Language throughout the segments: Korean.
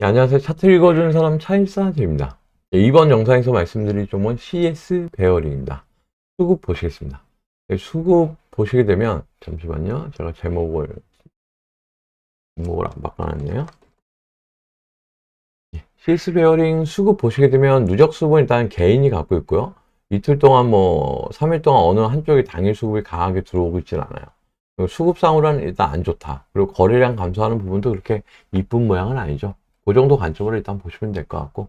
네, 안녕하세요. 차트 읽어주는 사람 차일사제입니다. 네, 이번 영상에서 말씀드릴 종목은 CS 베어링입니다. 수급 보시겠습니다. 네, 수급 보시게 되면 잠시만요. 제가 제목을 제목을 안 바꿔놨네요. 예, CS 베어링 수급 보시게 되면 누적 수급은 일단 개인이 갖고 있고요. 이틀 동안 뭐 3일 동안 어느 한쪽이 당일 수급이 강하게 들어오고 있진 않아요. 수급상으로는 일단 안 좋다. 그리고 거래량 감소하는 부분도 그렇게 이쁜 모양은 아니죠. 그 정도 관점으로 일단 보시면 될 것 같고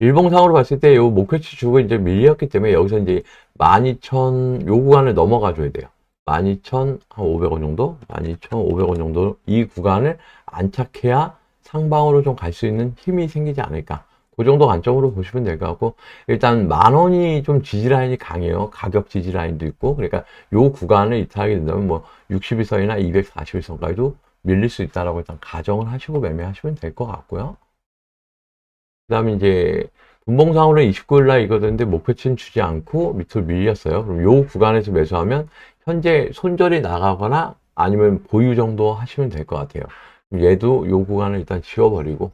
일봉상으로 봤을 때요 목표치 주고 이제 밀렸기 때문에 여기서 이제 12,000 요 구간을 넘어가 줘야 돼요. 12,500원 정도, 12,500원 정도 이 구간을 안착해야 상방으로 좀 갈 수 있는 힘이 생기지 않을까. 그 정도 관점으로 보시면 될 것 같고 일단 만 원이 좀 지지 라인이 강해요. 가격 지지 라인도 있고 그러니까 요 구간을 이탈하게 된다면 뭐 61선이나 241선까지도 밀릴 수 있다라고 일단 가정을 하시고 매매하시면 될 것 같고요. 그 다음에 이제 분봉상으로 29일 날 이거였는데 목표치는 주지 않고 밑으로 밀렸어요. 그럼 요 구간에서 매수하면 현재 손절이 나가거나 아니면 보유 정도 하시면 될 것 같아요. 얘도 요 구간을 일단 지워버리고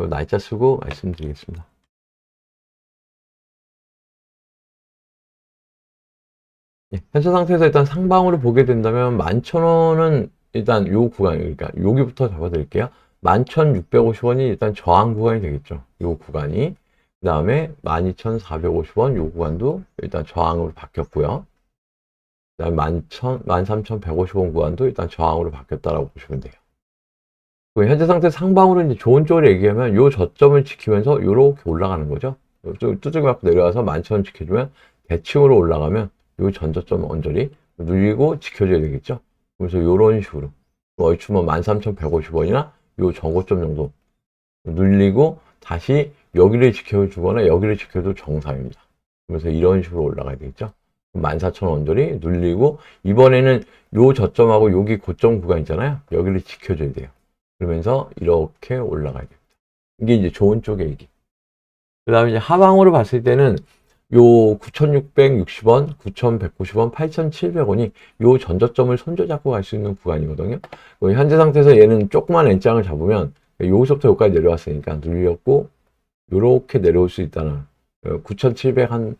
요 날짜 쓰고 말씀드리겠습니다. 예, 현재 상태에서 일단 상방으로 보게 된다면 11,000원은 일단 요 구간, 그러니까 여기부터 잡아드릴게요. 11,650원이 일단 저항 구간이 되겠죠. 요 구간이. 그 다음에 12,450원 요 구간도 일단 저항으로 바뀌었고요. 그 다음에 13,150원 구간도 일단 저항으로 바뀌었다라고 보시면 돼요. 그리고 현재 상태 상방으로 이제 좋은 쪽으로 얘기하면 요 저점을 지키면서 요렇게 올라가는 거죠. 뚜둑이 맞고 내려와서 11,000원 지켜주면 대칭으로 올라가면 요 전저점 언저리 누리고 지켜줘야 되겠죠. 그래서 요런 식으로 얼추 뭐 13,150원이나 요 저고점 정도 눌리고 다시 여기를 지켜주거나 여기를 지켜도 정상입니다. 그래서 이런 식으로 올라가야 되겠죠. 14,000원 언저리 눌리고 이번에는 요 저점하고 여기 고점 구간 있잖아요. 여기를 지켜줘야 돼요. 그러면서 이렇게 올라가야 됩니다. 이게 이제 좋은 쪽의 얘기. 그 다음에 이제 하방으로 봤을 때는 요 9,660원, 9,190원, 8,700원이 요 전저점을 손져잡고 갈 수 있는 구간이거든요. 그 현재 상태에서 얘는 조그만 N장을 잡으면 여기서부터 여기까지 내려왔으니까 눌렸고 요렇게 내려올 수 있다는 9,700 한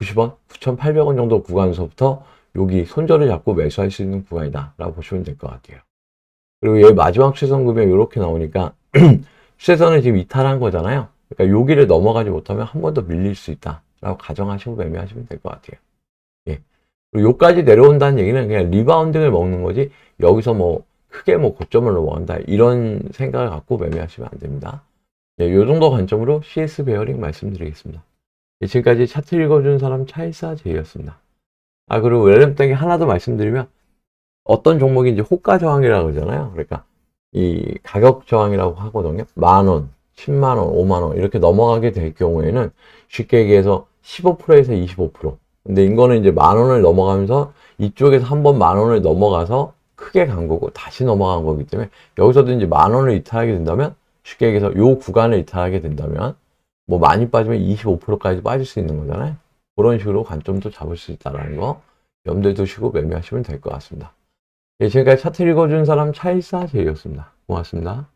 90원, 9,800원 정도 구간에서부터 여기 손절을 잡고 매수할 수 있는 구간이다 라고 보시면 될 것 같아요. 그리고 얘 마지막 추세선 금액 이렇게 나오니까 추세선을 지금 이탈한 거잖아요. 그러니까 여기를 넘어가지 못하면 한 번 더 밀릴 수 있다라고 가정하시고 매매하시면 될 것 같아요. 예. 그리고 여기까지 내려온다는 얘기는 그냥 리바운딩을 먹는 거지 여기서 뭐 크게 뭐 고점을 넘어간다 이런 생각을 갖고 매매하시면 안 됩니다. 예, 요 정도 관점으로 CS 베어링 말씀드리겠습니다. 예, 지금까지 차트 읽어준 사람 차일사 제이였습니다. 아 그리고 웰렘 땡이 하나 더 말씀드리면 어떤 이제 호가 저항이라고 그러잖아요. 그러니까 이 가격 저항이라고 하거든요. 만 원, 10만 원, 5만 원 이렇게 넘어가게 될 경우에는 쉽게 얘기해서 15%에서 25%. 근데 이거는 이제 만 원을 넘어가면서 이쪽에서 한 번 만 원을 넘어가서 크게 간 거고 다시 넘어간 거기 때문에 여기서도 이제 만 원을 이탈하게 된다면 쉽게 얘기해서 요 구간을 이탈하게 된다면 뭐 많이 빠지면 25%까지 빠질 수 있는 거잖아요. 그런 식으로 관점도 잡을 수 있다는 거 염두에 두시고 매매하시면 될 것 같습니다. 예, 지금까지 차트 읽어준 사람 차일사 제이였습니다. 고맙습니다.